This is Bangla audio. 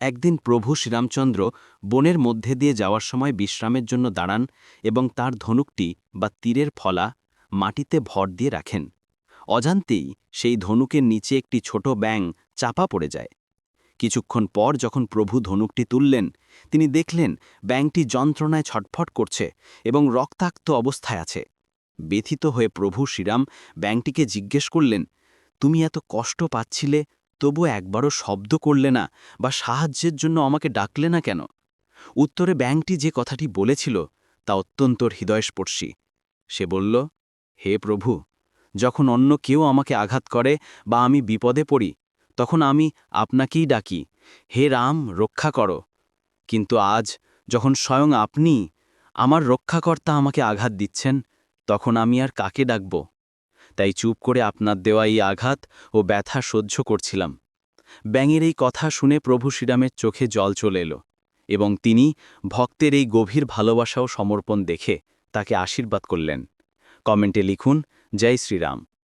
একদিন প্রভু শ্রীরামচন্দ্র বনের মধ্যে দিয়ে যাওয়ার সময় বিশ্রামের জন্য দাঁড়ান এবং তার ধনুকটি বা তীরের ফলা মাটিতে ভর দিয়ে রাখেন। অজান্তেই সেই ধনুকের নিচে একটি ছোট ব্যাং চাপা পড়ে যায়। কিছুক্ষণ পর যখন প্রভু ধনুকটি তুললেন, তিনি দেখলেন ব্যাংটি যন্ত্রণায় ছটফট করছে এবং রক্তাক্ত অবস্থায় আছে। ব্যথিত হয়ে প্রভু শ্রীরাম ব্যাংটিকে জিজ্ঞেস করলেন, তুমি এত কষ্ট পাচ্ছিলে তবু একবারও শব্দ করলে না বা সাহায্যের জন্য আমাকে ডাকলে না কেন? উত্তরে ব্যাংকটি যে কথাটি বলেছিল তা অত্যন্ত হৃদয়স্পর্শী। সে বলল, হে প্রভু, যখন অন্য কেউ আমাকে আঘাত করে বা আমি বিপদে পড়ি, তখন আমি আপনাকেই ডাকি। হে রাম, রক্ষা করো। কিন্তু আজ যখন স্বয়ং আপনি আমার রক্ষাকর্তা আমাকে আঘাত দিচ্ছেন, তখন আমি আর কাকে ডাকব? তাই চুপ করে আপনার দেওয়া এই আঘাত ও ব্যথা সহ্য করছিলাম। ব্যাঙের এই কথা শুনে প্রভু শ্রীরামের চোখে জল চলে এলো এবং তিনি ভক্তের এই গভীর ভালোবাসা ও সমর্পণ দেখে তাকে আশীর্বাদ করলেন। কমেন্টে লিখুন, জয় শ্রীরাম।